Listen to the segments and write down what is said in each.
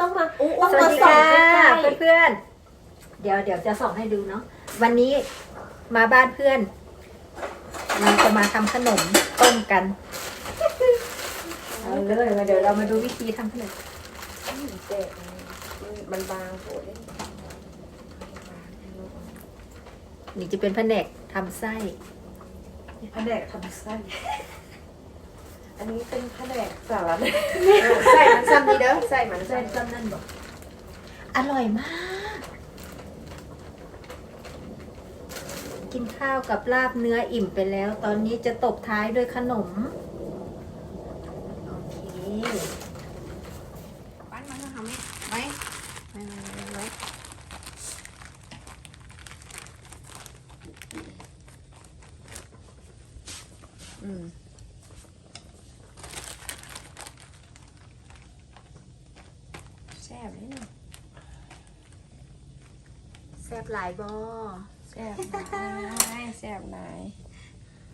ต้องมาอู้ต้องสวัมาสดีส่องค่ะใกล้เพื่อนๆ เดี๋ยวเดี๋ยวจะส่องให้ดูเนาะวันนี้มาบ้านเพื่อน เราจะมาทำขนมต้มกันเอาเลยมาเดี๋ยวเรามาดูวิธีทำขนมเจ็บมันบางโผล่ได้นี่จะเป็นแผนกทำไส้แผนกทำไส้ อันนี้เป็นแผนกสารพัดใส่มันซ้ำดีเด้อใส่มันใส่ใส่ซ้ำนั่นบอกอร่อยมาก กินข้าวกับลาบเนื้ออิ่มไปแล้ว ตอนนี้จะตบท้ายด้วยขนม โอเคปั้นมันก็ทำไหมไว้ไว้ไว้ไว้ไว้อืมแซ่บเลยเนี่ย แซ่บหลายบอแซ่บหลายแซ่บหลาย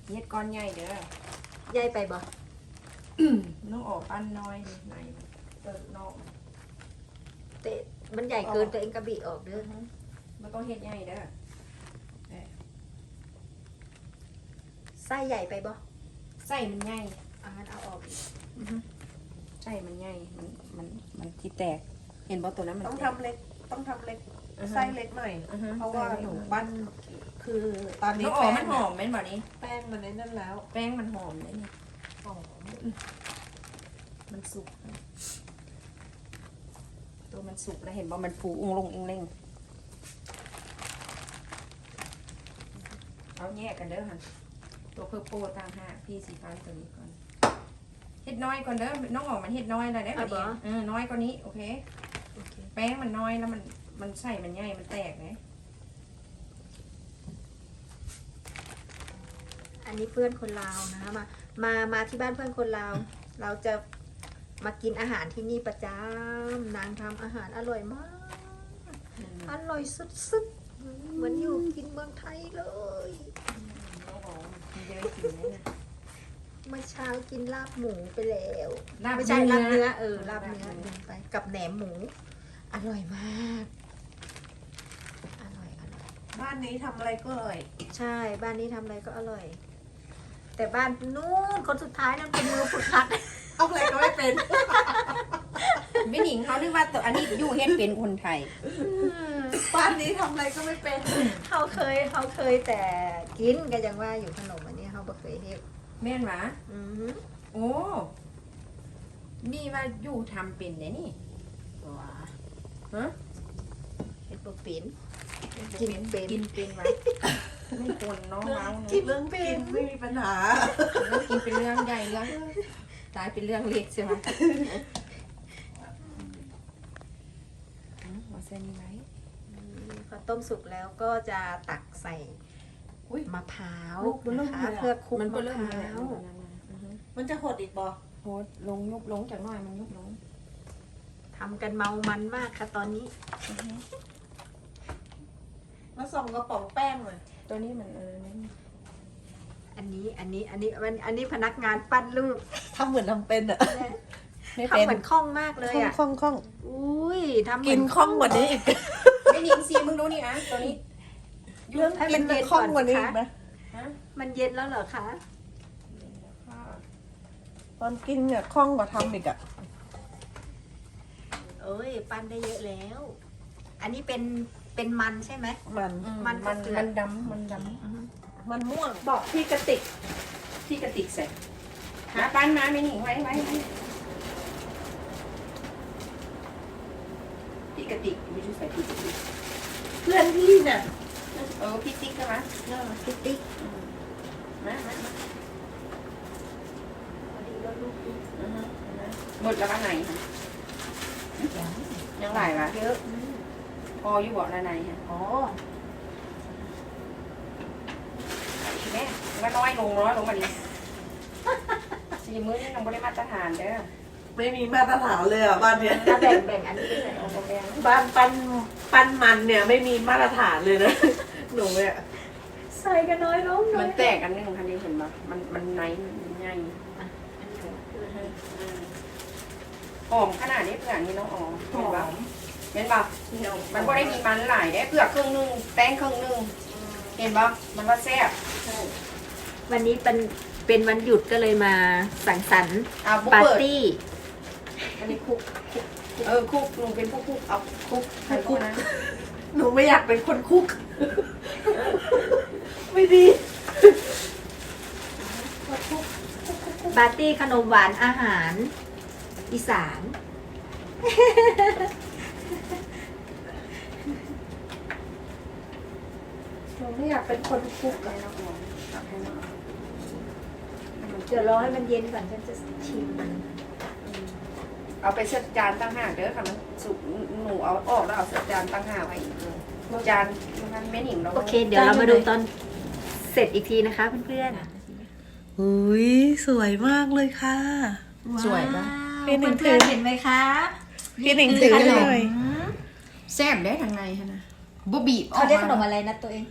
เย็ดก้อนใหญ่เด้อใหญ่ไปบอน้องออกปั้นน้อยนิดหน่อยเติมนอกเตะมันใหญ่เกินตัวเองกระบี่ออกเด้อมันต้องเฮ็ดใหญ่เด้อไส้ใหญ่ไปบอใส่มันใหญ่เอางั้นเอาออกอีกใช่มันใหญ่มันมันมันที่แตก เห็นบอตัวนั้นมันต้องแตกทำเล็กต้องทำเล็ก อือฮะไส้เล็กหน่อยอือฮะเพราะว่าไส้เล็กหนูปั้นคือตอนนี้น้องอ๋อแป้งมันหอมเป็นแบบนี้ แป้งมันในนั่นแล้วแป้งมันหอมเลยนี่หอมมันสุก ตัวมันสุกแล้วเห็นว่ามันฟูอุ้งลงอุ้งเล่งเอาแยกกันเด้อค่ะตัวเพอร์โปต่างหากพี่สีฟ้าตัวนี้ก่อนเห็ดน้อยก่อนเด้อน้องออกมันเห็ดน้อยเลยได้แบบนี้เออน้อยกว่านี้โอเคโอเค แป้งมันน้อยแล้วมัน มันใส่มันใหญ่มันแตกไงอันนี้เพื่อนคนลาวนะคะมา มามาที่บ้านเพื่อนคนลาว เราจะมากินอาหารที่นี่ประจำนางทำอาหารอร่อยมากอร่อยสุดๆเหมือนอยู่กินเมืองไทยเลยน้องออกมันเยอะกินเลยนะเมื่อเช้ากินลาบหมูไปแล้วลาบไม่ใช่เนื้อลาบเนื้อเออลาบลาบเนื้อเนื้อลืมไปกับแหนมหมู อร่อยมากอร่อยอร่อย บ้านนี้ทำอะไรก็อร่อย ใช่ บ้านนี้ทำอะไรก็อร่อย แต่บ้านนู้นคนสุดท้ายนั่นเป็นมือฝึกหัด เอาอะไรก็ไม่เป็น ไม่หนิงเขาเรียกว่าตัวอันนี้อยู่เฮ็ดเป็นคนไทย บ้านนี้ทำอะไรก็ไม่เป็น เขาเคยเขาเคยแต่กินก็ยังว่าอยู่ขนมอันนี้เขาบ่เคยเฮ็ดแม่นหวะอือหือโอ้มีว่าอยู่ทำเป็นเนี่ยนี่ ว้าฮะ เฮ็ดบ่เป็น กินเป็นกินเป็นวะไม่ควรเน้องเมาเนกินอะเรื่องกินไม่มีปัญหาเรื่องกินเป็นเรื่องใหญ่เรื่องตายเป็นเรื่องเล็กใช่ไหมอืมเอาเส้นนี้ไว้พอต้มสุกแล้วก็จะตักใส่อุ๊ยมะพร้าวลูกมันเริ่มนะคะเลยอะ เพื่อคลุกมันก็มะเริ่มพมีแหละร้าวอือฮึมันจะหดอีกบ่โพสต์ลงยุบลงจากหน่อยมันยุบลงทำกันเมามันมากค่ะตอนนี้อือฮึ มาส่องกระป๋องแป้งเลยตัวนี้มันเออนี่อันนี้อันนี้อันนี้อันอันนี้พนักงานปั้นลูกทำเหมือนทำเป็นอะไม่ทำเป็นเหมือนคล่องมากเลยอะคล่องคล่องอุ้ยทำเหมืกิอนคล่องกว่านี้อีกไม่หนิงซีมึงดูนี่อะตัวนี้เรื่องกินมันคล่องกว่านี้อีกนะฮะมันเย็นแล้วเหรอคะตอนกินเนี่ยคล่องกว่าทำอีกอะเอ้ยปั้นได้เยอะแล้ว อันนี้เป็น เป็นมันใช่ไหม มันมัมันนก็มันเกลือ มันดำมันดมันม่วงำบอกพี่กระติกพี่กระติกเสร็จหาปั้นมาไม่หนิงไว้ไว้ไว้พี่กระติกไม่ใช่ใส่พี่กระติกเพื่อนพี่เนี่ยเออพี่ติ๊กก็มาติ๊กติ๊กมามามาพอดีแล้วลูกดิอือฮึหมดแล้วว่าไหนคะยังหลายวะเยอะ พออยู่บอกละไหนฮะอ๋อแม่ว่าน้อยลงน้อยลงมาดิสี่มื้อนี่ยังไม่ได้มาตรฐานเด้อไม่มีมาตรฐานเลยอะบ้านเนี้ยแล้วแบ่งแบ่งอันนี้ไปใส่โอ้โหแดงบ้านปั้นปั้นมันเนี่ยไม่มีมาตรฐานเลยนะหนูเนี่ยใส่กันน้อยลงหน่มัอยนแตกอันหนึงคันนี้เห็นปะมันมันไหนมันใหญ่อันนี้ถูกอือฮึอืมหอมขนาดนี้เผือกนี่น้องอ๋อหอม เห็นปะเห็นปะมันก็ได้มีมันหลายได้เผือกครึ่งหนึงแป้งครึ่งหนึงเห็นปะมันว่าแซ่บใช่วันนี้เป็นเป็นวันหยุดก็เลยมาสังสรรค์เอาบุปาร์เปิดตี้อันนี้คุกคุกเออคุกลุงเป็นผู้คุกเอาคุกใครคุกนะหนูไม่อยากเป็นคนคุก ไม่ดีปาร์ตี้ขนมหวานอาหาร อีสาน หนู ไม่อยากเป็นคนคุกไปน้องอ๋อตักให้น้องอ๋อเดี๋ยวรอให้มันเย็นก่อนฉันจะชิมเอาไปเสิร์ฟจานตั้งหากเด้อค่ะมันสุกหนูเอาออกแล้วเอาเสิร์ฟจานตั้งหากไว้อีกเลยจานมันไม่หนิงเราโอเคเดี๋ยวเรามาดูตอนเสร็จอีกทีนะคะเพื่อนอุ้ยสวยมากเลยค่ะๆสวยปะพี่หนึ่งเพื่อนถือๆเห็นไหมคะพี่หนิงถือขนเลมยแซ่บได้ทางในฮะนะบบีบออเขากเรียกขนมอะไรนะตัวเอง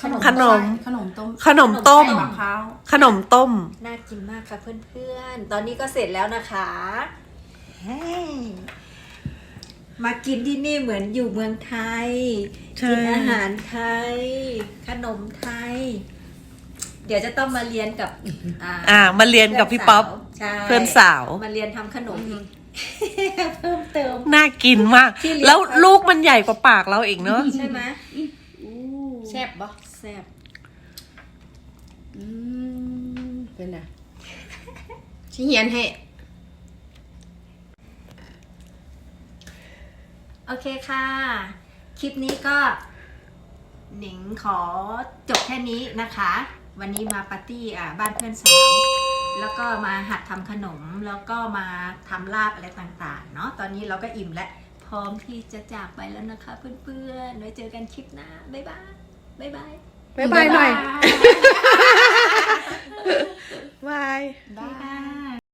ขนม ขนมต้มขนมต้มใส่มะพร้าวขนมต้ม น่ากินมากค่ะเพื่อนๆ ตอนนี้ก็เสร็จแล้วนะคะเฮ้ยมากินที่นี่เหมือนอยู่เมืองไทย ใช่ กินอาหารไทย ขนมไทย เดี๋ยวจะต้องมาเรียนกับอ่ามาเรียนกับพี่ป๊อป ใช่เพื่อนสาว มาเรียนทำขนมอีก เพิ่มเติม น่ากินมาก ที่เรียนแล้วลูกมันใหญ่กว่าปากเราอีกเนอะใช่ไหมแซ่บปะ แซ่บอืมเป็นไงชิเหียนให้โอเคค่ะ คลิปนี้ก็ หนิงขอจบแค่นี้นะคะ วันนี้มาปาร์ตี้อะบ้านเพื่อนสาวแล้วก็มาหัดทำขนมแล้วก็มาทำลาบอะไรต่างๆ เนาะตอนนี้เราก็อิ่มแล้วพร้อมที่จะจากไปแล้วนะคะเพื่อนๆไว้เจอกันคลิปหน้า บ๊ายบาย บ๊ายบาย บายบายหน่อยบาย บาย